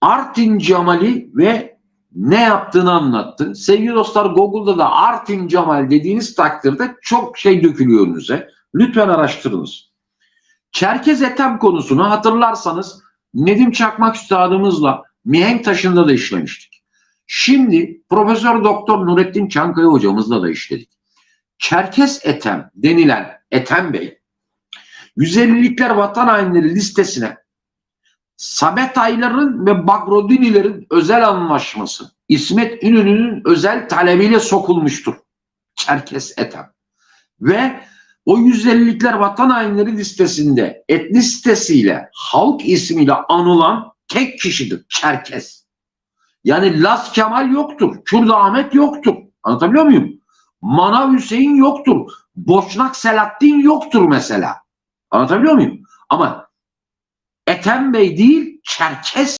Artin Cemal'i ve ne yaptığını anlattı. Sevgili dostlar Google'da da Artin Cemal dediğiniz takdirde çok şey dökülüyor önünüze. Lütfen araştırınız. Çerkez Etem konusunu hatırlarsanız Nedim Çakmak Üstadımızla Mihenk Taşı'nda da işlemiştik. Şimdi Profesör Doktor Nurettin Çankaya hocamızla da işledik. Çerkes Etem denilen Etem Bey 150'likler vatan hainleri listesine Sabetayların ve Bagrodinilerin özel anlaşması İsmet İnönü'nün özel talebiyle sokulmuştur. Çerkes Etem. Ve o 150'likler vatan hainleri listesinde etnisitesiyle halk ismiyle anılan tek kişidir. Çerkes. Yani Las Kemal yoktur. Kürt Ahmet yoktur. Anlatabiliyor muyum? Manav Hüseyin yoktur. Boşnak Selahattin yoktur mesela. Anlatabiliyor muyum? Ama Ethem Bey değil Çerkes